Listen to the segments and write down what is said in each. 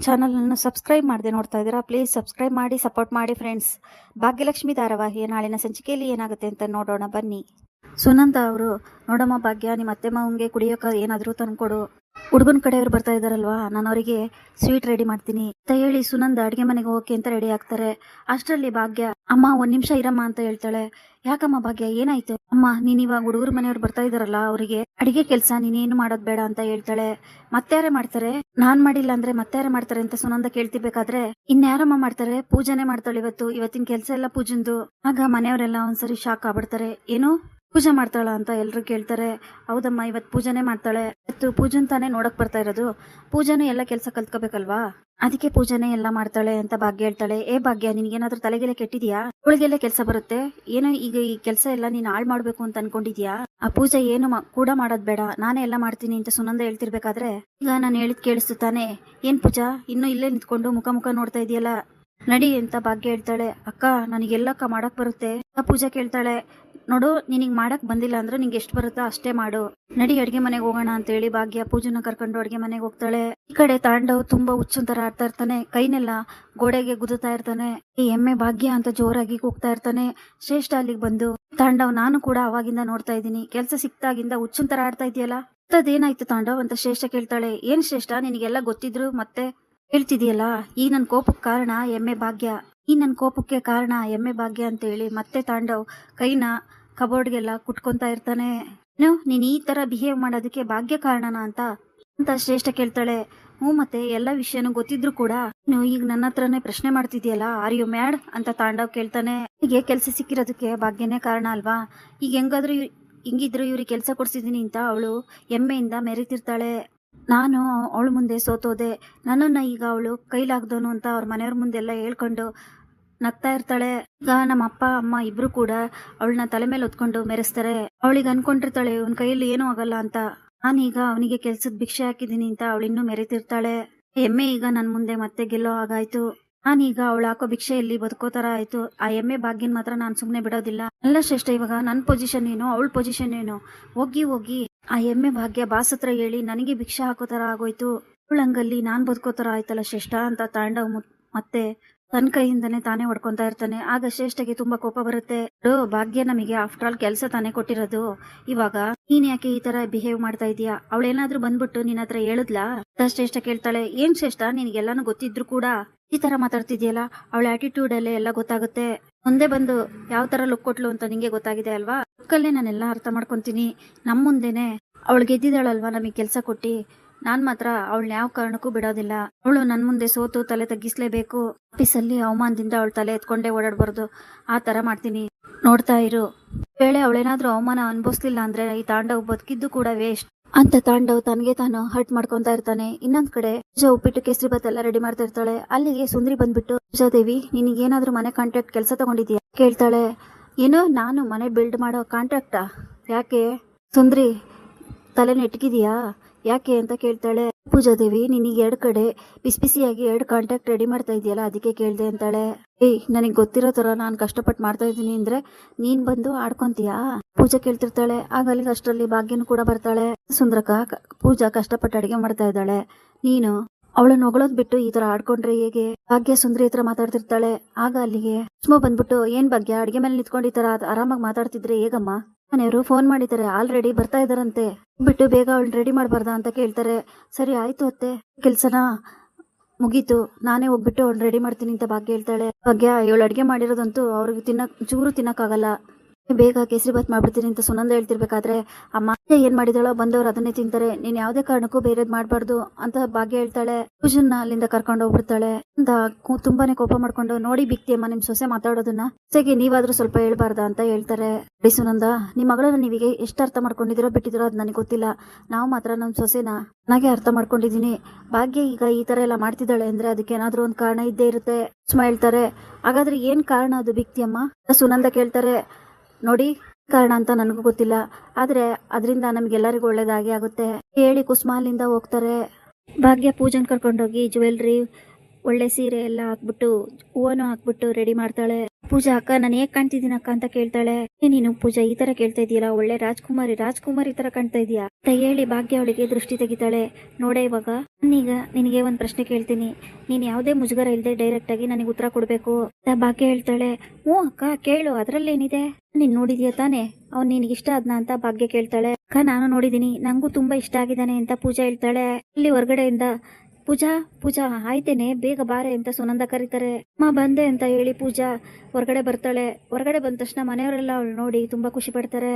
ಚಾನಲನ್ನು ಸಬ್ಸ್ಕ್ರೈಬ್ ಮಾಡದೆ ನೋಡ್ತಾ ಇದ್ದೀರಾ ಪ್ಲೀಸ್ ಸಬ್ಸ್ಕ್ರೈಬ್ ಮಾಡಿ ಸಪೋರ್ಟ್ ಮಾಡಿ ಫ್ರೆಂಡ್ಸ್ ಭಾಗ್ಯಲಕ್ಷ್ಮಿ ಧಾರಾವಾಹಿಯ ನಾಳಿನ ಸಂಚಿಕೆಯಲ್ಲಿ ಏನಾಗುತ್ತೆ ಅಂತ ನೋಡೋಣ, ಬನ್ನಿ. ಸುನಂದ ಅವರು, ನೋಡಮ್ಮ ಭಾಗ್ಯ, ನಿಮ್ಮ ಅತ್ತೆ ಮಾವಂಗೆ ಕುಡಿಯೋಕೆ ಏನಾದರೂ ತಂದ್ಕೊಡು. ಹುಡುಗನ ಕಡೆಯವ್ರು ಬರ್ತಾ ಇದ್ದಾರಲ್ವಾ ನಾನು ಅವರಿಗೆ ಸ್ವೀಟ್ ರೆಡಿ ಮಾಡ್ತೀನಿ ಅಂತ ಹೇಳಿ ಸುನಂದ ಅಡುಗೆ ಮನೆಗೆ ಹೋಗಿ ಅಂತ ರೆಡಿ ಆಗ್ತಾರೆ. ಅಷ್ಟರಲ್ಲಿ ಭಾಗ್ಯ, ಅಮ್ಮ, ಒಂದ್ ನಿಮಿಷ ಇರಮ್ಮ ಅಂತ ಹೇಳ್ತಾಳೆ. ಯಾಕಮ್ಮ ಭಾಗ್ಯ, ಏನಾಯ್ತು? ಅಮ್ಮ, ನೀನ್ ಇವಾಗ ಹುಡುಗರ ಮನೆಯವ್ರು ಬರ್ತಾ ಇದಾರಲ್ಲ, ಅವರಿಗೆ ಅಡಿಗೆ ಕೆಲಸ, ನೀನೇನು ಮಾಡೋದು ಬೇಡ ಅಂತ ಹೇಳ್ತಾಳೆ. ಮತ್ತಾರೇ ಮಾಡ್ತಾರೆ? ನಾನ್ ಮಾಡಿಲ್ಲ ಅಂದ್ರೆ ಮತ್ತಾರೇ ಮಾಡ್ತಾರೆ ಅಂತ ಸುನಂದ ಕೇಳ್ತಿರ್ಬೇಕಾದ್ರೆ ಇನ್ಯಾರಮ್ಮ ಮಾಡ್ತಾರೆ? ಪೂಜೆನೆ ಮಾಡ್ತಾಳೆ ಇವತ್ತು, ಇವತ್ತಿನ ಕೆಲಸ ಎಲ್ಲ ಪೂಜಂದು. ಆಗ ಮನೆಯವರೆಲ್ಲ ಒಂದ್ಸರಿ ಶಾಕ್ ಆಗ್ಬಿಡ್ತಾರೆ. ಏನು? ಪೂಜೆ ಮಾಡ್ತಾಳ ಅಂತ ಎಲ್ರು ಕೇಳ್ತಾರೆ. ಹೌದಮ್ಮ ಇವತ್ತು ಪೂಜೆನೆ ಮಾಡ್ತಾಳೆ. ಇವತ್ತು ಪೂಜನ್ ತಾನೇ ನೋಡಕ್ ಬರ್ತಾ ಇರೋದು. ಪೂಜಾನು ಎಲ್ಲ ಕೆಲಸ ಕಲ್ತ್ಕೋಬೇಕಲ್ವಾ? ಅದಕ್ಕೆ ಪೂಜೆನೆ ಎಲ್ಲ ಮಾಡ್ತಾಳೆ ಅಂತ ಭಾಗ್ಯ ಹೇಳ್ತಾಳೆ. ಏ ಭಾಗ್ಯ, ನಿನ್ಗೇನಾದ್ರೂ ತಲೆಗೆಲ್ಲ ಕೆಟ್ಟಿದ್ಯಾ? ಅವಳಿಗೆಲ್ಲ ಕೆಲಸ ಬರುತ್ತೆ. ಏನೋ ಈಗ ಈ ಕೆಲಸ ಎಲ್ಲ ನೀನ್ ಹಾಳ್ ಮಾಡ್ಬೇಕು ಅಂತ ಅನ್ಕೊಂಡಿದ್ಯಾ? ಆ ಪೂಜೆ ಏನು ಕೂಡ ಮಾಡೋದ್ ಬೇಡ. ನಾನೇ ಎಲ್ಲ ಮಾಡ್ತೀನಿ ಅಂತ ಸುನಂದ ಹೇಳ್ತಿರ್ಬೇಕಾದ್ರೆ? ಈಗ ನಾನು ಹೇಳಿದ್ ಕೇಳಿಸ್ತು ತಾನೆ. ಏನ್ ಪೂಜಾ? ಇನ್ನು ಇಲ್ಲೇ ನಿಂತ್ಕೊಂಡು ಮುಖ ಮುಖ ನೋಡ್ತಾ ಇದೆಯಲ್ಲ? ನಡಿ ಅಂತ ಭಾಗ್ಯ ಹೇಳ್ತಾಳೆ. ಅಕ್ಕ, ನನಗೆಲ್ಲಕ್ಕ ಮಾಡಕ್ ಬರುತ್ತೆ. ಪೂಜಾ ಕೇಳ್ತಾಳೆ. ನೋಡು ನಿನಗೆ ಮಾಡಕ್ ಬಂದಿಲ್ಲ ಅಂದ್ರೆ ನಿಂಗೆ ಎಷ್ಟು ಬರುತ್ತೋ ಅಷ್ಟೇ ಮಾಡು. ನಡಿ ಅಡ್ಗೆ ಮನೆಗೆ ಹೋಗೋಣ ಅಂತ ಹೇಳಿ ಭಾಗ್ಯ ಪೂಜನ ಕರ್ಕೊಂಡು ಅಡ್ಗೆ ಮನೆಗೆ ಹೋಗ್ತಾಳೆ. ಈ ಕಡೆ ತಾಂಡವ್ ತುಂಬಾ ಹುಚ್ಚುಂತರ ಆಡ್ತಾ ಇರ್ತಾನೆ. ಕೈನೆಲ್ಲ ಗೋಡೆಗೆ ಗುದುತ್ತಾ ಇರ್ತಾನೆ. ಈ ಎಮ್ಮೆ ಭಾಗ್ಯ ಅಂತ ಜೋರಾಗಿ ಕೂಗ್ತಾ ಇರ್ತಾನೆ. ಶ್ರೇಷ್ಠ ಅಲ್ಲಿಗೆ ಬಂದು, ತಾಂಡವ್, ನಾನು ಕೂಡ ಅವಾಗಿಂದ ನೋಡ್ತಾ ಇದ್ದೀನಿ. ಕೆಲಸ ಸಿಕ್ತಾಗಿಂದ ಹುಚ್ಚುಂತರ ಆಡ್ತಾ ಇದೆಯಲ್ಲ ಅದೇನಾಯ್ತು ತಾಂಡವ್? ಅಂತ ಶ್ರೇಷ್ಠ ಕೇಳ್ತಾಳೆ. ಏನ್ ಶ್ರೇಷ್ಠ? ನಿನಗೆಲ್ಲ ಗೊತ್ತಿದ್ರು ಮತ್ತೆ ಹೇಳ್ತಿದೀಯಲ್ಲ ಈ ನನ್ ಕೋಪಕ್ಕೆ ಕಾರಣ ಎಮ್ಮೆ ಭಾಗ್ಯ. ಈ ನನ್ ಕೋಪಕ್ಕೆ ಕಾರಣ ಎಮ್ಮೆ ಭಾಗ್ಯ ಅಂತ ಹೇಳಿ ಮತ್ತೆ ತಾಂಡವ್ ಕೈನ ಕಬೋರ್ಡ್ಗೆಲ್ಲ ಕುಟ್ಕೊಂತಾ ಇರ್ತಾನೆ. ನೀನ್ ಈ ತರ ಬಿಹೇವ್ ಮಾಡೋದಕ್ಕೆ ಭಾಗ್ಯ ಕಾರಣನ ಅಂತ ಅಂತ ಶ್ರೇಷ್ಠ ಕೇಳ್ತಾಳೆ. ಹ್ಞೂ ಮತ್ತೆ ಎಲ್ಲ ವಿಷಯನೂ ಗೊತ್ತಿದ್ರು ಕೂಡ ನೀವು ಈಗ ನನ್ನ ಹತ್ರನೇ ಪ್ರಶ್ನೆ ಮಾಡ್ತಿದ್ಯಲ್ಲ ಆರ್ ಯು ಮ್ಯಾಡ್ ಅಂತ ತಾಂಡವ್ ಕೇಳ್ತಾನೆ. ಹೀಗೆ ಕೆಲಸ ಸಿಕ್ಕಿರೋದಕ್ಕೆ ಭಾಗ್ಯನೇ ಕಾರಣ ಅಲ್ವಾ? ಈಗ ಹೆಂಗಾದ್ರೂ ಹಿಂಗಿದ್ರು ಇವ್ರಿಗೆ ಕೆಲಸ ಕೊಡ್ಸಿದೀನಿ ಅಂತ ಅವಳು ಹೆಮ್ಮೆಯಿಂದ ಮೆರಿತಿರ್ತಾಳೆ. ನಾನು ಅವಳ ಮುಂದೆ ಸೋತೋದೆ. ನನ್ನನ್ನ ಈಗ ಅವಳು ಕೈಲಾಗ್ದೋನು ಅಂತ ಅವ್ರ ಮನೆಯವ್ರ ಮುಂದೆಲ್ಲ ಹೇಳ್ಕೊಂಡು ನಗ್ತಾ ಇರ್ತಾಳೆ. ಈಗ ನಮ್ಮ ಅಪ್ಪ, ಅಮ್ಮ ಇಬ್ರು ಕೂಡ ಅವಳನ್ನ ತಲೆ ಮೇಲೆ ಹೊತ್ಕೊಂಡು ಮೆರೆಸ್ತಾರೆ. ಅವಳಿಗೆ ಅನ್ಕೊಂಡಿರ್ತಾಳೆ, ಇವನ್ ಕೈಯಲ್ಲಿ ಏನೂ ಆಗಲ್ಲ ಅಂತ. ನಾನೀಗ ಅವನಿಗೆ ಕೆಲ್ಸದ ಭಿಕ್ಷೆ ಹಾಕಿದೀನಿ ಅಂತ ಅವಳಿನ್ನೂ ಮೆರೆತಿರ್ತಾಳೆ. ಎಮ್ಮೆ ಈಗ ನನ್ ಮುಂದೆ ಮತ್ತೆ ಗೆಲ್ಲೋ ಹಾಗಾಯ್ತು. ನಾನೀಗ ಅವಳು ಹಾಕೋ ಭಿಕ್ಷೆಯಲ್ಲಿ ಬದುಕೋ ತರ ಆಯ್ತು. ಆ ಎಮ್ಮೆ ಭಾಗ್ಯನ್ ಮಾತ್ರ ನಾನ್ ಸುಮ್ನೆ ಬಿಡೋದಿಲ್ಲ. ಎಲ್ಲ ಶ್ರೇಷ್ಠ, ಇವಾಗ ನನ್ ಪೊಸಿಷನ್ ಏನು, ಅವಳ ಪೊಸಿಷನ್ ಏನು? ಹೋಗಿ ಹೋಗಿ ಆ ಎಮ್ಮೆ ಭಾಗ್ಯ ಬಾಸ್ ಹೇಳಿ ನನಗೆ ಭಿಕ್ಷೆ ಹಾಕೋ ತರ ಆಗೋಯ್ತು. ಅವಳಂಗಲ್ಲಿ ನಾನ್ ಬದುಕೋ ತರ ಆಯ್ತಲ್ಲ ಶ್ರೇಷ್ಠ ಅಂತ ತಾಂಡವ್ ಮತ್ತೆ ತನ್ನ ಕೈಯಿಂದನೇ ತಾನೇ ಹೊಡ್ಕೊಂತಾ ಇರ್ತಾನೆ. ಆಗ ಶ್ರೇಷ್ಠಗೆ ತುಂಬಾ ಕೋಪ ಬರುತ್ತೆ. "ಓ, ಭಾಗ್ಯ ನಮಗೆ ಆಫ್ಟರ್ ಆಲ್ ಕೆಲಸ ತಾನೇ ಕೊಟ್ಟಿರೋದು. ಇವಾಗ ನೀನ್ ಯಾಕೆ ಈ ತರ ಬಿಹೇವ್ ಮಾಡ್ತಾ ಇದೀಯಾ ಅವಳೇನಾದ್ರೂ ಬಂದ್ಬಿಟ್ಟು ನಿನ್ನ ಹತ್ರ ಹೇಳುದ್ಲಾ? ಶ್ರೇಷ್ಠ ಕೇಳ್ತಾಳೆ. ಏನ್ ಶ್ರೇಷ್ಠ? ನಿನಗೆಲ್ಲಾನು ಗೊತ್ತಿದ್ರು ಕೂಡ ಈ ತರ ಮಾತಾಡ್ತಿದ್ಯಲ್ಲ? ಅವಳ ಆಟಿಟ್ಯೂಡ್ ಅಲ್ಲೇ ಎಲ್ಲ ಗೊತ್ತಾಗುತ್ತೆ. ಮುಂದೆ ಬಂದು ಯಾವ ತರ ಲುಕ್ ಕೊಟ್ಲು ಅಂತ ನಿಂಗೆ ಗೊತ್ತಾಗಿದೆ ಅಲ್ವಾ? ಲುಕ್ಕಲ್ಲೇ ನಾನೆಲ್ಲ ಅರ್ಥ ಮಾಡ್ಕೊಂತೀನಿ. ನಮ್ ಮುಂದೆನೆ ಅವಳು ಗೆದ್ದಿದಾಳಲ್ವಾ ನಮಗೆ ಕೆಲಸ ಕೊಟ್ಟಿ? ನಾನ್ ಮಾತ್ರ ಅವಳನ್ನ ಯಾವ ಕಾರಣಕ್ಕೂ ಬಿಡೋದಿಲ್ಲ. ಅವಳು ನನ್ ಮುಂದೆ ಸೋತು ತಲೆ ತಗ್ಗಿಸ್ಲೇಬೇಕು. ಆಫೀಸಲ್ಲಿ ಅವಮಾನದಿಂದ ಅವಳ ತಲೆ ಎತ್ಕೊಂಡೇ ಓಡಾಡ್ಬಾರ್ದು. ಆ ತರ ಮಾಡ್ತೀನಿ. ನೋಡ್ತಾ ಇರು. ವೇಳೆ ಅವಳೇನಾದ್ರೂ ಅವಮಾನ ಅನ್ಭವಿಸ್ಲಿಲ್ಲ ಅಂದ್ರೆ ಈ ತಾಂಡವ್ ಬದುಕಿದ್ದು ಕೂಡ ವೇಸ್ಟ್. ಅಂತ ತಾಂಡವ್ ತನ್ಗೆ ತಾನು ಹರ್ಟ್ ಮಾಡ್ಕೊಂತಾ ಇರ್ತಾನೆ. ಇನ್ನೊಂದ್ ಕಡೆ ಪೂಜಾ ಉಪ್ಪಿಟ್ಟು ಕೇಸರಿ ಭಾತ್ ಎಲ್ಲ ರೆಡಿ ಮಾಡ್ತಾ ಇರ್ತಾಳೆ. ಅಲ್ಲಿಗೆ ಸುಂದ್ರಿ ಬಂದ್ಬಿಟ್ಟು ಪೂಜಾದೇವಿ ನಿನಗೇನಾದ್ರೂ ಮನೆ ಕಾಂಟ್ರಾಕ್ಟ್ ಕೆಲಸ ತಗೊಂಡಿದ್ಯಾ? ಕೇಳ್ತಾಳೆ. ಏನೋ ನಾನು ಮನೆ ಬಿಲ್ಡ್ ಮಾಡೋ ಕಾಂಟ್ರಾಕ್ಟಾ ಯಾಕೆ? ಸುಂದ್ರಿ, ತಲೆ ನೆಟ್ಗಿದೀಯಾ? ಯಾಕೆ ಅಂತ ಕೇಳ್ತಾಳೆ ಪೂಜಾದೇವಿ ನಿನಗೆ ಎರಡು ಕಡೆ ಬಿಸಿ ಬಿಸಿಯಾಗಿ ಎರಡು ಕಾಂಟ್ಯಾಕ್ಟ್ ರೆಡಿ ಮಾಡ್ತಾ ಇದೆಯಲ್ಲ ಅದಕ್ಕೆ ಕೇಳ್ದೆ ಅಂತಾಳೆ. ಏಯ್, ನನಗೆ ಗೊತ್ತಿರೋ ತರ ನಾನು ಕಷ್ಟಪಟ್ಟು ಮಾಡ್ತಾ ಇದ್ದೀನಿ ಅಂದ್ರೆ ನೀನ್ ಬಂದು ಆಡ್ಕೊಂತೀಯಾ? ಪೂಜಾ ಕೇಳ್ತಿರ್ತಾಳೆ. ಆಗ ಅಲ್ಲಿಗೆ ಅಷ್ಟರಲ್ಲಿ ಭಾಗ್ಯನು ಕೂಡ ಬರ್ತಾಳೆ. ಸುಂದರಕ ಪೂಜಾ ಕಷ್ಟಪಟ್ಟು ಅಡಿಗೆ ಮಾಡ್ತಾ ಇದ್ದಾಳೆ. ನೀನು ಅವಳನ್ನ ಹೊಗಳೋದ್ ಬಿಟ್ಟು ಈ ತರ ಆಡ್ಕೊಂಡ್ರೆ ಹೇಗೆ? ಭಾಗ್ಯ ಸುಂದ್ರಿ ಹತ್ರ ಮಾತಾಡ್ತಿರ್ತಾಳೆ. ಆಗ ಅಲ್ಲಿಗೆ ಸುಮ್ಮ ಬಂದ್ಬಿಟ್ಟು, ಏನ್ ಭಾಗ್ಯ? ಅಡಿಗೆ ಮೇಲೆ ನಿಂತ್ಕೊಂಡು ಈ ತರ ಆರಾಮಾಗಿ ಮಾತಾಡ್ತಿದ್ರೆ ಹೇಗಮ್ಮ? ಮನೆಯವರು ಫೋನ್ ಮಾಡಿದ್ದಾರೆ ಆಲ್ರೆಡಿ ಬರ್ತಾ ಇದಾರಂತೆ. ಬಿಟ್ಟು ಬೇಗ ಅವಳು ರೆಡಿ ಮಾಡಬಾರ್ದಾ ಅಂತ ಕೇಳ್ತಾರೆ. ಸರಿ, ಆಯ್ತು ಅತ್ತೆ. ಕೆಲ್ಸನ ಮುಗೀತು. ನಾನೇ ಹೋಗ್ಬಿಟ್ಟು ಅವ್ಳು ರೆಡಿ ಮಾಡ್ತೀನಿ ಅಂತ ಭಾಗ್ಯ ಹೇಳ್ತಾಳೆ. ಭಾಗ್ಯ, ಇವಳು ಅಡಿಗೆ ಮಾಡಿರೋದಂತೂ ಅವ್ರಿಗೆ ತಿನ್ನಕ್, ಚೂರು ತಿನ್ನಕ್ಕಾಗಲ್ಲ. ಬೇಗ ಕೇಸರಿ ಬಾತ್ ಮಾಡ್ಬಿಡ್ತೀನಿ ಅಂತ ಸುನಂದ ಹೇಳ್ತಿರ್ಬೇಕಾದ್ರೆ, ಅಮ್ಮ ಏನ್ ಮಾಡಿದಾಳೋ ಬಂದವ್ರು ಅದನ್ನೇ ತಿಂತಾರೆ, ನೀನ್ ಯಾವ್ದೇ ಕಾರಣಕ್ಕೂ ಬೇರೆದ್ ಮಾಡ್ಬಾರ್ದು ಅಂತ ಭಾಗ್ಯ ಹೇಳ್ತಾಳೆ. ಪೂಜನ್ನ ಅಲ್ಲಿಂದ ಕರ್ಕೊಂಡು ಹೋಗ್ಬಿಡ್ತಾಳೆ. ಅಂತ ತುಂಬಾನೇ ಕೋಪ ಮಾಡ್ಕೊಂಡು, ನೋಡಿ ಬಿಕ್ತಿ ಅಮ್ಮ, ನಿಮ್ ಸೊಸೆ ಮಾತಾಡೋದನ್ನ, ಸೊಸೆಗೆ ನೀವಾದ್ರೂ ಸ್ವಲ್ಪ ಹೇಳ್ಬಾರ್ದ ಅಂತ ಹೇಳ್ತಾರೆ. ನೋಡಿ ಸುನಂದ, ನಿಮ್ ಮಗಳನ್ನ ನೀವಿಗೆ ಎಷ್ಟು ಅರ್ಥ ಮಾಡ್ಕೊಂಡಿದಿರೋ ಬಿಟ್ಟಿದಿರೋ ಅದ್ ನನಗೆ ಗೊತ್ತಿಲ್ಲ. ನಾವು ಮಾತ್ರ ನಮ್ ಸೊಸೆನ ನನಗೆ ಅರ್ಥ ಮಾಡ್ಕೊಂಡಿದೀನಿ. ಭಾಗ್ಯ ಈಗ ಈ ತರ ಎಲ್ಲ ಮಾಡ್ತಿದ್ದಾಳೆ ಅಂದ್ರೆ ಅದಕ್ಕೆ ಏನಾದ್ರೂ ಒಂದ್ ಕಾರಣ ಇದ್ದೇ ಇರುತ್ತೆ ಸುಮ್ಮ ಹೇಳ್ತಾರೆ. ಹಾಗಾದ್ರೆ ಏನ್ ಕಾರಣ ಅದು ಬಿಕ್ತಿ ಅಮ್ಮ? ಸುನಂದ ಕೇಳ್ತಾರೆ. ನೋಡಿ, ಕಾರಣ ಅಂತ ನನಗೂ ಗೊತ್ತಿಲ್ಲ. ಆದ್ರೆ ಅದರಿಂದ ನಮ್ಗೆಲ್ಲರಿಗೂ ಒಳ್ಳೇದಾಗಿ ಆಗುತ್ತೆ. ಹೇಳಿ ಕುಸುಮಾಲಿಂದ ಹೋಗ್ತಾರೆ. ಭಾಗ್ಯ ಪೂಜನ್ ಕರ್ಕೊಂಡೋಗಿ ಜ್ಯುವೆಲ್ರಿ ಒಳ್ಳೆ ಸೀರೆ ಎಲ್ಲ ಹಾಕ್ಬಿಟ್ಟು ಹೂವನು ಹಾಕ್ಬಿಟ್ಟು ರೆಡಿ ಮಾಡ್ತಾಳೆ. ಪೂಜಾ ಅಕ್ಕ, ನಾನು ಏಕ್ ಕಾಣ್ತಿದ್ದೀನಿ ಅಕ್ಕ ಅಂತ ಕೇಳ್ತಾಳೆ. ನೀನು ಪೂಜಾ, ಈ ತರ ಕೇಳ್ತಾ ಇದೀಯಲ್ಲ ಒಳ್ಳೆ ರಾಜ್ಕುಮಾರಿ ರಾಜ್ಕುಮಾರಿ ತರ ಕಾಣ್ತಾ ಇದೀಯಾ ಅಂತ ಹೇಳಿ ಭಾಗ್ಯ ಅವಳಿಗೆ ದೃಷ್ಟಿ ತೆಗಿತಾಳೆ. ನೋಡೆ ಇವಾಗ, ನಾನೀಗ ನಿನಗೆ ಒಂದ್ ಪ್ರಶ್ನೆ ಕೇಳ್ತೀನಿ. ನೀನ್ ಯಾವುದೇ ಮುಜುಗರ ಇಲ್ಲದೆ ಡೈರೆಕ್ಟ್ ಆಗಿ ನನಗೆ ಉತ್ತರ ಕೊಡ್ಬೇಕು ಅಂತ ಭಾಗ್ಯ ಹೇಳ್ತಾಳೆ. ಹ್ಞೂ ಅಕ್ಕ, ಕೇಳು ಅದ್ರಲ್ಲೇನಿದೆ ನೀನ್ ನೋಡಿದ್ಯಾ ತಾನೆ? ಅವ್ನ್ ನಿನ್ಗೆ ಇಷ್ಟ ಆದ್ನ ಅಂತ ಭಾಗ್ಯ ಕೇಳ್ತಾಳೆ. ಅಕ್ಕ, ನಾನು ನೋಡಿದೀನಿ ನಂಗೂ ತುಂಬಾ ಇಷ್ಟ ಆಗಿದ್ದಾನೆ ಅಂತ ಪೂಜಾ ಹೇಳ್ತಾಳೆ. ಇಲ್ಲಿ ಹೊರಗಡೆಯಿಂದ ಪೂಜಾ ಪೂಜಾ, ಆಯ್ತೇನೆ, ಬೇಗ ಬಾರೆ ಅಂತ ಸುನಂದ ಕರೀತಾರೆ. ಅಮ್ಮ ಬಂದೆ ಅಂತ ಹೇಳಿ ಪೂಜಾ ಹೊರಗಡೆ ಬರ್ತಾಳೆ. ಹೊರಗಡೆ ಬಂದ ತಕ್ಷಣ ಮನೆಯವರೆಲ್ಲ ಅವಳು ನೋಡಿ ತುಂಬಾ ಖುಷಿ ಪಡ್ತಾರೆ.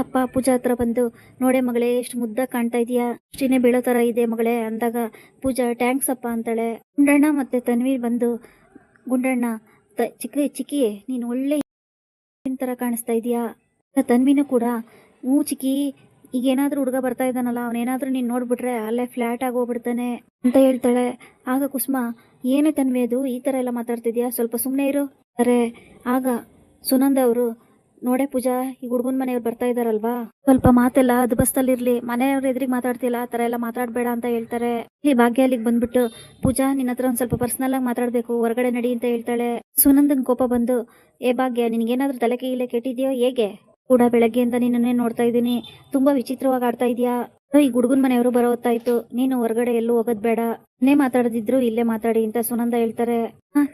ಅಪ್ಪ, ಪೂಜಾ ಹತ್ರ ಬಂದು, ನೋಡೆ ಮಗಳೇ ಎಷ್ಟು ಮುದ್ದ ಕಾಣ್ತಾ ಇದೀಯಾ? ಅಷ್ಟಿನೇ ಬೀಳೋ ತರ ಇದೆ ಮಗಳೇ ಅಂದಾಗ ಪೂಜಾ ಟ್ಯಾಂಕ್ಸ್ ಅಪ್ಪ ಅಂತಾಳೆ. ಗುಂಡಣ್ಣ ಮತ್ತೆ ತನ್ವೀರ್ ಬಂದು, ಗುಂಡಣ್ಣ ಚಿಕ್ಕ ಚಿಕ್ಕಿ ನೀನು ಒಳ್ಳೆ ತರ ಕಾಣಿಸ್ತಾ ಇದೀಯಾ? ತನ್ವಿನೂ ಕೂಡ, ಹ್ಞೂ ಚಿಕ್ಕಿ ಈಗ ಏನಾದ್ರೂ ಹುಡುಗ ಬರ್ತಾ ಇದ್ದಾನಲ್ಲ, ಅವನೇನಾದ್ರೂ ನೀನು ನೋಡ್ಬಿಟ್ರೆ ಅಲ್ಲೇ ಫ್ಲಾಟ್ ಆಗೋಗ್ಬಿಡ್ತಾನೆ ಅಂತ ಹೇಳ್ತಾಳೆ. ಆಗ ಕುಸುಮ, ಏನೇ ತನ್ವಿ ಅದು, ಈ ಥರ ಎಲ್ಲ ಮಾತಾಡ್ತಿದ್ಯಾ? ಸ್ವಲ್ಪ ಸುಮ್ಮನೆ ಇರು. ಅರೆ, ಆಗ. ಸುನಂದ ಅವರು, ನೋಡೆ ಪೂಜಾ, ಈ ಹುಡುಗನ ಮನೆಯವ್ರು ಬರ್ತಾ ಇದಾರಲ್ವಾ ಸ್ವಲ್ಪ ಮಾತೆಲ್ಲ ಅದು ಬಸ್ತಲ್ಲಿರ್ಲಿ ಮನೆಯವ್ರ ಎದುರಿಗೆ ಮಾತಾಡ್ತಿಲ್ಲ ಆ ಥರ ಎಲ್ಲ ಮಾತಾಡಬೇಡ ಅಂತ ಹೇಳ್ತಾರೆ. ಇಲ್ಲಿ ಭಾಗ್ಯ ಅಲ್ಲಿಗೆ ಬಂದ್ಬಿಟ್ಟು, ಪೂಜಾ ನಿನ್ನ ಹತ್ರ ಒಂದು ಸ್ವಲ್ಪ ಪರ್ಸನಲ್ ಆಗಿ ಮಾತಾಡಬೇಕು, ಹೊರಗಡೆ ನಡಿ ಅಂತ ಹೇಳ್ತಾಳೆ. ಸುನಂದನ್ ಕೋಪ ಬಂದು, ಏ ಭಾಗ್ಯ, ನಿನಗೇನಾದ್ರೂ ತಲೆ ಕೈಲೆ ಕೆಟ್ಟಿದ್ಯೋ, ಹೇಗೆ? ಕೂಡ ಬೆಳಗ್ಗೆಯಿಂದ ನಿನ್ನನ್ನೇ ನೋಡ್ತಾ ಇದ್ದೀನಿ. ತುಂಬಾ ವಿಚಿತ್ರವಾಗಿ ಆಡ್ತಾ ಇದೀಯಾ ಈ ಹುಡುಗನ ಮನೆಯವರು ಬರೋ ಹೊತ್ತಾಯ್ತು ನೀನು ಹೊರಗಡೆ ಎಲ್ಲೂ ಹೋಗೋದ್ ಬೇಡ. ನೇ ಮಾತಾಡದಿದ್ರು ಇಲ್ಲೇ ಮಾತಾಡಿ ಅಂತ ಸುನಂದ ಹೇಳ್ತಾರೆ.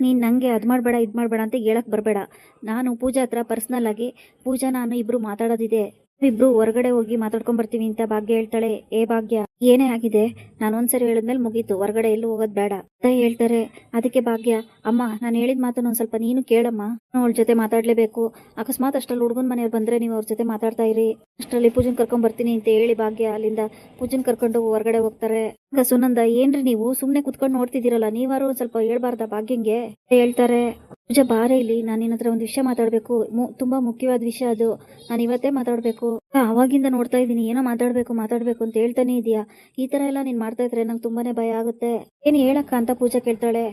ನೀನ್ ನಂಗೆ ಅದ್ ಮಾಡ್ಬೇಡ, ಇದ್ ಮಾಡ್ಬೇಡ ಅಂತ ಹೇಳಕ್ ಬರ್ಬೇಡ. ನಾನು ಪೂಜಾ ಹತ್ರ ಪರ್ಸನಲ್ ಆಗಿ ಪೂಜಾ, ನಾನು ಇಬ್ರು ಮಾತಾಡೋದಿದೆ. ಇಬ್ರು ಹೊರಗಡೆ ಹೋಗಿ ಮಾತಾಡ್ಕೊಂಡ್ ಬರ್ತೀವಿ ಅಂತ ಭಾಗ್ಯ ಹೇಳ್ತಾಳೆ. ಏ ಭಾಗ್ಯ, ಏನೇ ಆಗಿದೆ? ನಾನು ಒಂದ್ಸರಿ ಹೇಳಿದ್ಮೇಲೆ ಮುಗೀತು. ಹೊರಗಡೆ ಎಲ್ಲೂ ಹೋಗೋದ್ ಬೇಡ ಅಂತ ಹೇಳ್ತಾರೆ. ಅದಕ್ಕೆ ಭಾಗ್ಯ, ಅಮ್ಮ, ನಾನು ಹೇಳಿದ ಮಾತನ್ನ ಒಂದ್ ಸ್ವಲ್ಪ ನೀನು ಕೇಳಮ್ಮ. ಅವಳ ಜೊತೆ ಮಾತಾಡ್ಲೇಬೇಕು. ಅಕಸ್ಮಾತ್ ಅಷ್ಟ್ರಲ್ಲಿ ಹುಡುಗನ್ ಮನೆಯವ್ರು ಬಂದ್ರೆ ನೀವು ಅವ್ರ ಜೊತೆ ಮಾತಾಡ್ತಾ ಇರಿ. ಅಷ್ಟರಲ್ಲಿ ಪೂಜನ್ ಕರ್ಕೊಂಡ್ ಬರ್ತೀನಿ ಅಂತ ಹೇಳಿ ಭಾಗ್ಯ ಅಲ್ಲಿಂದ ಪೂಜನ್ ಕರ್ಕೊಂಡು ಹೊರಗಡೆ ಹೋಗ್ತಾರೆ. ಸುನಂದ, ಏನ್ರಿ ನೀವು ಸುಮ್ನೆ ಕುತ್ಕೊಂಡು ನೋಡ್ತಿದ್ದೀರಲ್ಲ, ನೀವಾರು ಸ್ವಲ್ಪ ಹೇಳ್ಬಾರ್ದ ಭಾಗ್ಯಂಗೆ? ಹೇಳ್ತಾರೆ. ಪೂಜಾ, ಬಾರ ಇಲ್ಲಿ. ನಾನು ನಿನ್ನ ಹತ್ರ ಒಂದು ವಿಷಯ ಮಾತಾಡ್ಬೇಕು. ತುಂಬಾ ಮುಖ್ಯವಾದ ವಿಷಯ ಅದು. ನಾನು ಇವತ್ತೇ ಮಾತಾಡ್ಬೇಕು. ಅವಾಗಿಂದ ನೋಡ್ತಾ ಇದ್ದೀನಿ. ಏನೋ ಮಾತಾಡ್ಬೇಕು ಮಾತಾಡ್ಬೇಕು ಅಂತ ಹೇಳ್ತಾನೆ ಇದೆಯಾ ಈ ತರ ಎಲ್ಲ ನೀನ್ ಮಾಡ್ತಾ ಇದ್ರೆ ನಂಗೆ ತುಂಬಾನೇ ಭಯ ಆಗುತ್ತೆ. ಏನ್ ಹೇಳಕ್ಕ ಅಂತ ಪೂಜಾ ಕೇಳ್ತಾಳೆ.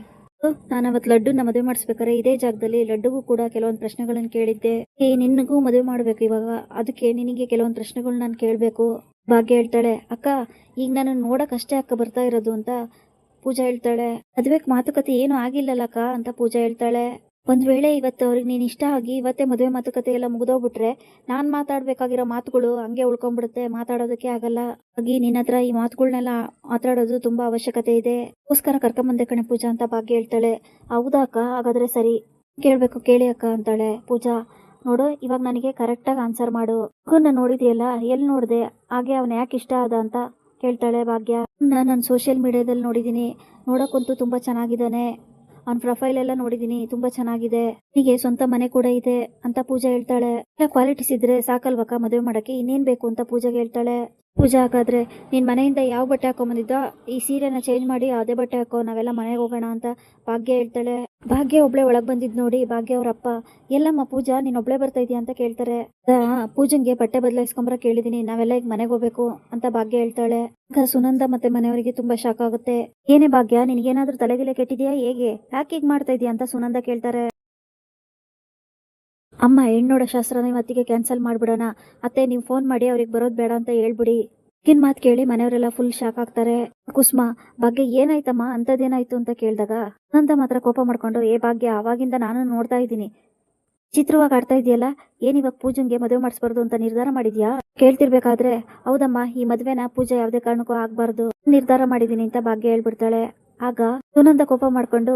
ನಾನು ಅವತ್ ಲಡ್ಡುನ ಮದುವೆ ಮಾಡಿಸ್ಬೇಕಾರೆ ಇದೇ ಜಾಗದಲ್ಲಿ ಲಡ್ಡುಗೂ ಕೂಡ ಕೆಲವೊಂದು ಪ್ರಶ್ನೆಗಳನ್ನ ಕೇಳಿದ್ದೆ. ಏ, ನಿನಗೂ ಮದುವೆ ಮಾಡ್ಬೇಕು ಇವಾಗ. ಅದಕ್ಕೆ ನಿನಗೆ ಕೆಲವೊಂದು ಪ್ರಶ್ನೆಗಳನ್ನ ನಾನು ಕೇಳಬೇಕು. ಭಾಗ್ಯ ಹೇಳ್ತಾಳೆ. ಅಕ್ಕ, ಈಗ ನಾನು ನೋಡಕ್ ಅಷ್ಟೇ ಅಕ್ಕ ಬರ್ತಾ ಇರೋದು ಅಂತ ಪೂಜಾ ಹೇಳ್ತಾಳೆ. ಮದುವೆಗೆ ಮಾತುಕತೆ ಏನು ಆಗಿಲ್ಲಲ್ಲ ಅಕ್ಕ ಅಂತ ಪೂಜಾ ಹೇಳ್ತಾಳೆ. ಒಂದ್ ವೇಳೆ ಇವತ್ತು ಅವ್ರಿಗೆ ನೀನು ಇಷ್ಟ ಆಗಿ ಇವತ್ತೇ ಮದುವೆ ಮಾತುಕತೆ ಎಲ್ಲ ಮುಗಿದೋಗ್ಬಿಟ್ರೆ ನಾನು ಮಾತಾಡಬೇಕಾಗಿರೋ ಮಾತುಗಳು ಹಂಗೆ ಉಳ್ಕೊಂಡ್ಬಿಡುತ್ತೆ, ಮಾತಾಡೋದಕ್ಕೆ ಆಗಲ್ಲ. ಹಾಗಾಗಿ ನಿನ್ನ ಹತ್ರ ಈ ಮಾತುಗಳನ್ನೆಲ್ಲ ಮಾತಾಡೋದು ತುಂಬಾ ಅವಶ್ಯಕತೆ ಇದೆ. ಅದಕ್ಕೋಸ್ಕರ ಕರ್ಕೊಂಬಂದೆ ಕಣೆ ಪೂಜಾ ಅಂತ ಭಾಗ್ಯ ಹೇಳ್ತಾಳೆ. ಹೌದಾ ಅಕ್ಕ? ಹಾಗಾದ್ರೆ ಸರಿ. ಕೇಳಬೇಕು, ಕೇಳಿ ಅಕ್ಕ ಅಂತಾಳೆ ಪೂಜಾ. ನೋಡು, ಇವಾಗ ನನಗೆ ಕರೆಕ್ಟಾಗಿ ಆನ್ಸರ್ ಮಾಡು. ಮಗುನ ನೋಡಿದೆಯಲ್ಲ ಎಲ್ಲಿ ನೋಡಿದೆ? ಹಾಗೆ ಅವನ ಯಾಕೆ ಇಷ್ಟ ಆದ ಅಂತ ಕೇಳ್ತಾಳೆ ಭಾಗ್ಯ. ನಾನು ಸೋಷಿಯಲ್ ಮೀಡಿಯಾದಲ್ಲಿ ನೋಡಿದ್ದೀನಿ. ನೋಡೋಕ್ಕಂತೂ ತುಂಬ ಚೆನ್ನಾಗಿದ್ದಾನೆ. ಅವ್ನ ಪ್ರೊಫೈಲ್ ಎಲ್ಲ ನೋಡಿದೀನಿ, ತುಂಬಾ ಚೆನ್ನಾಗಿದೆ. ಹೀಗೆ ಸ್ವಂತ ಮನೆ ಕೂಡ ಇದೆ ಅಂತ ಪೂಜಾ ಹೇಳ್ತಾಳೆ. ಕ್ವಾಲಿಟೀಸ್ ಇದ್ರೆ ಸಾಕಲ್ವಕ್ಕ ಮದುವೆ ಮಾಡಕ್ಕೆ? ಇನ್ನೇನ್ ಬೇಕು ಅಂತ ಪೂಜಾಗೆ ಹೇಳ್ತಾಳೆ. ಪೂಜಾ ಹಾಗಾದ್ರೆ ನಿನ್ ಮನೆಯಿಂದ ಯಾವ ಬಟ್ಟೆ ಹಾಕೊಂಬಂದಿದ್ದೋ? ಈ ಸೀರೆನ ಚೇಂಜ್ ಮಾಡಿ ಅದೇ ಬಟ್ಟೆ ಹಾಕೋ, ನಾವೆಲ್ಲ ಮನೆಗೆ ಹೋಗೋಣ ಅಂತ ಭಾಗ್ಯ ಹೇಳ್ತಾಳೆ. ಭಾಗ್ಯ ಒಬ್ಳೆ ಒಳಗೆ ಬಂದಿದ್ದು ನೋಡಿ ಭಾಗ್ಯ ಅವ್ರಪ್ಪ, ಎಲ್ಲಮ್ಮ ಪೂಜಾ, ನೀನು ಒಬ್ಳೆ ಬರ್ತಾ ಇದೀಯ? ಅಂತ ಕೇಳ್ತಾರೆ. ಪೂಜನ್ಗೆ ಬಟ್ಟೆ ಬದಲಾಯಿಸ್ಕೊಂಬರ ಕೇಳಿದೀನಿ, ನಾವೆಲ್ಲ ಈಗ ಮನೆಗೆ ಹೋಗ್ಬೇಕು, ಅಂತ ಭಾಗ್ಯ ಹೇಳ್ತಾಳೆ. ಸುನಂದ ಮತ್ತೆ ಮನೆಯವರಿಗೆ ತುಂಬಾ ಶಾಕ್ ಆಗುತ್ತೆ. ಏನೇ ಭಾಗ್ಯ, ನಿನಗೇನಾದ್ರೂ ತಲೆಗಿಲೆ ಕೆಟ್ಟಿದ್ಯಾ? ಹೇಗೆ? ಯಾಕೆ ಹೀಗ್ ಮಾಡ್ತಾ ಇದೀಯ? ಅಂತ ಸುನಂದ ಕೇಳ್ತಾರೆ. ಅಮ್ಮ, ಹೆಣ್ಣೋಡ ಶಾಸ್ತ್ರನ ಇವತ್ತಿಗೆ ಕ್ಯಾನ್ಸಲ್ ಮಾಡ್ಬಿಡೋಣ. ಅತ್ತೆ, ನೀವು ಫೋನ್ ಮಾಡಿ ಅವ್ರಿಗೆ ಬರೋದು ಬೇಡ ಅಂತ ಹೇಳ್ಬಿಡಿ. ಕಿನ್ ಮಾತು ಕೇಳಿ ಮನೆಯವರೆಲ್ಲ ಫುಲ್ ಶಾಕ್ ಆಗ್ತಾರೆ. ಕುಸ್ಮಾ, ಭಾಗ್ಯ ಏನಾಯ್ತಮ್ಮ? ಅಂತದೇನಾಯ್ತು ಅಂತ ಕೇಳಿದಾಗ ನಂತ ಮಾತ್ರ ಕೋಪ ಮಾಡ್ಕೊಂಡು, ಏ ಭಾಗ್ಯ ಅವಾಗಿಂದ ನಾನು ನೋಡ್ತಾ ಇದ್ದೀನಿ. ಚಿತ್ರವಾಗಿ ಆಡ್ತಾ ಇದೆಯಲ್ಲ ಏನಿವಾಗ ಪೂಜನ್ಗೆ ಮದುವೆ ಮಾಡಿಸ್ಬಾರ್ದು ಅಂತ ನಿರ್ಧಾರ ಮಾಡಿದ್ಯಾ? ಕೇಳ್ತಿರ್ಬೇಕಾದ್ರೆ, ಹೌದಮ್ಮ, ಈ ಮದುವೆನ ಪೂಜೆ ಯಾವುದೇ ಕಾರಣಕ್ಕೂ ಆಗ್ಬಾರ್ದು. ನಿರ್ಧಾರ ಮಾಡಿದೀನಿ ಅಂತ ಭಾಗ್ಯ ಹೇಳ್ಬಿಡ್ತಾಳೆ. ಆಗ ಸುನಂದ ಕೋಪ ಮಾಡ್ಕೊಂಡು,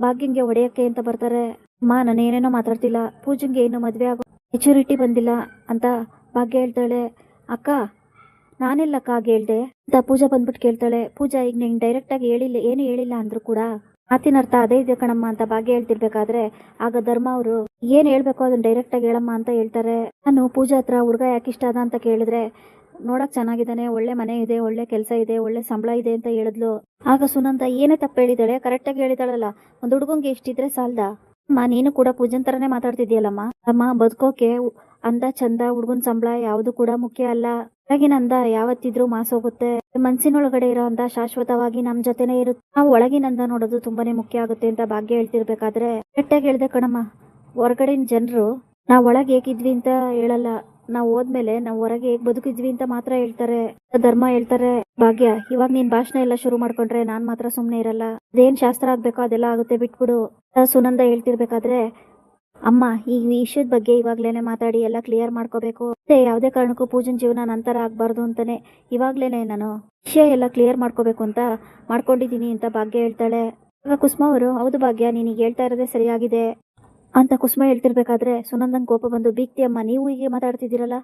ಭಾಗ್ಯಂಗೆ ಒಡೆಯಕ್ಕೆ ಅಂತ ಬರ್ತಾರೆ. ಅಮ್ಮ, ನಾನು ಏನೇನೋ ಮಾತಾಡ್ತಿಲ್ಲ. ಪೂಜನ್ಗೆ ಏನು ಮದುವೆ ಆಗೋ ಮೆಚುರಿಟಿ ಬಂದಿಲ್ಲ ಅಂತ ಭಾಗ್ಯ ಹೇಳ್ತಾಳೆ. ಅಕ್ಕ ನಾನೆಲ್ಲಕ್ಕ ಹಾಗೆ ಹೇಳ್ದೆ ಅಂತ ಪೂಜಾ ಬಂದ್ಬಿಟ್ಟು ಕೇಳ್ತಾಳೆ. ಪೂಜಾ, ಈಗ ನಿಂಗೆ ಡೈರೆಕ್ಟ್ ಆಗಿ ಹೇಳಿಲ್ಲ, ಏನು ಹೇಳಿಲ್ಲ ಅಂದ್ರು ಕೂಡ ಮಾತಿನ ಅರ್ಥ ಅದೇ ಇದೆ ಕಣಮ್ಮ ಅಂತ ಭಾಗ್ಯ ಹೇಳ್ತಿರ್ಬೇಕಾದ್ರೆ, ಆಗ ಧರ್ಮ ಅವರು, ಏನು ಹೇಳ್ಬೇಕು ಅದನ್ನ ಡೈರೆಕ್ಟ್ ಆಗಿ ಹೇಳಮ್ಮ ಅಂತ ಹೇಳ್ತಾರೆ. ನಾನು ಪೂಜಾ ಹತ್ರ ಹುಡುಗ ಯಾಕೆ ಇಷ್ಟ ಅದ ಅಂತ ಕೇಳಿದ್ರೆ, ನೋಡಕ್ ಚೆನ್ನಾಗಿದ್ದಾನೆ, ಒಳ್ಳೆ ಮನೆ ಇದೆ, ಒಳ್ಳೆ ಕೆಲಸ ಇದೆ, ಒಳ್ಳೆ ಸಂಬಳ ಇದೆ ಅಂತ ಹೇಳಿದ್ಲು. ಆಗ ಸುನಂದ, ಏನೇ ತಪ್ಪು ಹೇಳಿದಾಳೆ ಕರೆಕ್ಟಾಗಿ ಹೇಳಿದಾಳಲ್ಲ ಒಂದು ಹುಡುಗಂಗೆ ಇಷ್ಟಿದ್ರೆ ಸಾಲ್ದ? ಅಮ್ಮ, ನೀನು ಕೂಡ ಪೂಜನ್ ತರನೇ ಮಾತಾಡ್ತಿದ್ಯಲ್ಲಮ್ಮ ಅಮ್ಮ, ಬದುಕೋಕೆ ಅಂದ ಚಂದ, ಹುಡುಗನ್ ಸಂಬಳ ಯಾವುದು ಕೂಡ ಮುಖ್ಯ ಅಲ್ಲ. ಒಳಗಿನ ಅಂದ ಯಾವತ್ತಿದ್ರೂ ಮಾಸೋಗುತ್ತೆ ಮನ್ಸಿನೊಳಗಡೆ ಇರೋ ಅಂದ ಶಾಶ್ವತವಾಗಿ ನಮ್ ಜೊತೆನೆ ಇರುತ್ತೆ ನಾವು ಒಳಗಿನಂದ ನೋಡೋದು ತುಂಬಾನೇ ಮುಖ್ಯ ಆಗುತ್ತೆ ಅಂತ ಭಾಗ್ಯ ಹೇಳ್ತಿರ್ಬೇಕಾದ್ರೆ. ಕರೆಕ್ಟಾಗಿ ಹೇಳ್ದೆ ಕಣಮ್ಮ, ಹೊರಗಡೆನ ಜನರು ನಾವ್ ಒಳಗೆ ಹೇಗಿದ್ವಿ ಅಂತ ಹೇಳಲ್ಲ. ನಾವ್ ಹೋದ್ಮೇಲೆ ನಾವು ಹೊರಗೆ ಹೇಗ್ ಬದುಕಿದ್ವಿ ಅಂತ ಮಾತ್ರ ಹೇಳ್ತಾರೆ. ಧರ್ಮ ಹೇಳ್ತಾರೆ. ಭಾಗ್ಯ, ಇವಾಗ ನೀನ್ ಭಾಷಣ ಎಲ್ಲ ಶುರು ಮಾಡ್ಕೊಂಡ್ರೆ ನಾನ್ ಮಾತ್ರ ಸುಮ್ನೆ ಇರಲ್ಲ. ಅದೇನ್ ಶಾಸ್ತ್ರ ಆಗ್ಬೇಕೋ ಅದೆಲ್ಲ ಆಗುತ್ತೆ, ಬಿಟ್ಬಿಡು. ಸುನಂದ ಹೇಳ್ತಿರ್ಬೇಕಾದ್ರೆ, ಅಮ್ಮ, ಈ ವಿಷಯದ ಬಗ್ಗೆ ಇವಾಗ್ಲೇನೆ ಮಾತಾಡಿ, ಎಲ್ಲ ಕ್ಲಿಯರ್ ಮಾಡ್ಕೋಬೇಕು. ಮತ್ತೆ ಯಾವುದೇ ಕಾರಣಕ್ಕೂ ಪೂಜನ್ ಜೀವನ ನಂತರ ಆಗ್ಬಾರ್ದು ಅಂತಾನೆ ಇವಾಗ್ಲೇನೆ ನಾನು ವಿಷಯ ಎಲ್ಲ ಕ್ಲಿಯರ್ ಮಾಡ್ಕೋಬೇಕು ಅಂತ ಮಾಡ್ಕೊಂಡಿದ್ದೀನಿ ಅಂತ ಭಾಗ್ಯ ಹೇಳ್ತಾಳೆ. ಕುಸುಮ ಅವರು, ಹೌದು ಭಾಗ್ಯ ನೀನೀಗ ಹೇಳ್ತಾ ಇರೋದೇ ಸರಿಯಾಗಿದೆ. ಅಂತ ಕುಸುಮ ಹೇಳ್ತಿರ್ಬೇಕಾದ್ರೆ ಸುನಂದನ್ ಕೋಪ ಬಂದು, ಬೀಗ್ತಿ ಅಮ್ಮ, ನೀವು ಹೀಗೆ ಮಾತಾಡ್ತಿದ್ದೀರಲ್ಲ?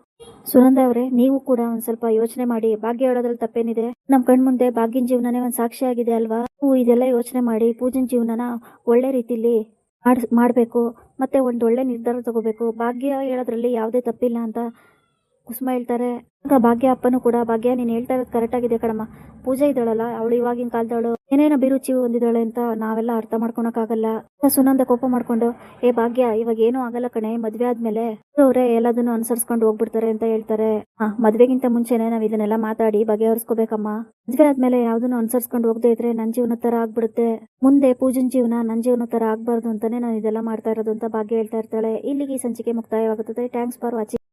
ಸುನಂದ ಅವರೇ, ನೀವು ಕೂಡ ಒಂದ್ ಸ್ವಲ್ಪ ಯೋಚನೆ ಮಾಡಿ, ಭಾಗ್ಯ ಹೇಳೋದ್ರಲ್ಲಿ ತಪ್ಪೇನಿದೆ. ನಮ್ ಕಣ್ ಮುಂದೆ ಭಾಗ್ಯನ್ ಜೀವನನೇ ಒಂದ್ ಸಾಕ್ಷಿ ಆಗಿದೆ ಅಲ್ವಾ? ನೀವು ಇದೆಲ್ಲ ಯೋಚನೆ ಮಾಡಿ, ಪೂಜನ್ ಜೀವನನ ಒಳ್ಳೆ ರೀತಿಲಿ ಮಾಡ್ ಮಾಡ್ಬೇಕು, ಮತ್ತೆ ಒಂದ್ ಒಳ್ಳೆ ನಿರ್ಧಾರ ತಗೋಬೇಕು. ಭಾಗ್ಯ ಹೇಳೋದ್ರಲ್ಲಿ ಯಾವುದೇ ತಪ್ಪಿಲ್ಲ ಅಂತ ಕುಸುಮ ಹೇಳ್ತಾರೆ ಭಾಗ್ಯ ಅಪ್ಪನೂ ಕೂಡ, ಭಾಗ್ಯ ನೀನು ಹೇಳ್ತಾ ಇರೋದು ಕರೆಕ್ಟ್ ಆಗಿದೆ ಕಣಮ್ಮ. ಪೂಜೆ ಇದ್ದಾಳಲ್ಲ, ಅವಳು ಇವಾಗಿನ ಕಾಲದವಳು. ಏನೇನೋ ಅಭಿರುಚಿ ಹೊಂದಿದ್ದಾಳೆ ಅಂತ ನಾವೆಲ್ಲ ಅರ್ಥ ಮಾಡ್ಕೊಳಕ್ಕಾಗಲ್ಲ. ಸುನಂದ ಕೋಪ ಮಾಡ್ಕೊಂಡು, ಏ ಭಾಗ್ಯ, ಇವಾಗ ಏನೂ ಆಗಲ್ಲ ಕಣೆ, ಮದ್ವೆ ಆದ್ಮೇಲೆ ಅವರೇ ಎಲ್ಲದನ್ನು ಅನುಸರಿಸ್ಕೊಂಡು ಹೋಗ್ಬಿಡ್ತಾರೆ ಅಂತ ಹೇಳ್ತಾರೆ. ಹಾ, ಮದ್ವೆಗಿಂತ ಮುಂಚೆನೆ ನಾವ್ ಇದನ್ನೆಲ್ಲ ಮಾತಾಡಿ ಬಗೆಹರಿಸ್ಕೋಬೇಕಮ್ಮ ಮದ್ವೆ ಆದ್ಮೇಲೆ ಯಾವ್ದನ್ನು ಅನುಸರಿಸ್ಕೊಂಡು ಹೋಗದೆ ಇದ್ರೆ ನನ್ ಜೀವನ ತರ ಆಗ್ಬಿಡುತ್ತೆ. ಮುಂದೆ ಪೂಜನ್ ಜೀವನ ನನ್ ಜೀವನ ತರ ಆಗ್ಬಾರ್ದು ಅಂತಾನೆ ನಾನು ಇದೆಲ್ಲ ಮಾಡ್ತಾ ಇರೋದು ಅಂತ ಭಾಗ್ಯ ಹೇಳ್ತಾ ಇರ್ತಾಳೆ. ಇಲ್ಲಿಗೆ ಈ ಸಂಚಿಕೆ ಮುಕ್ತಾಯವಾಗುತ್ತದೆ. Thanks for watching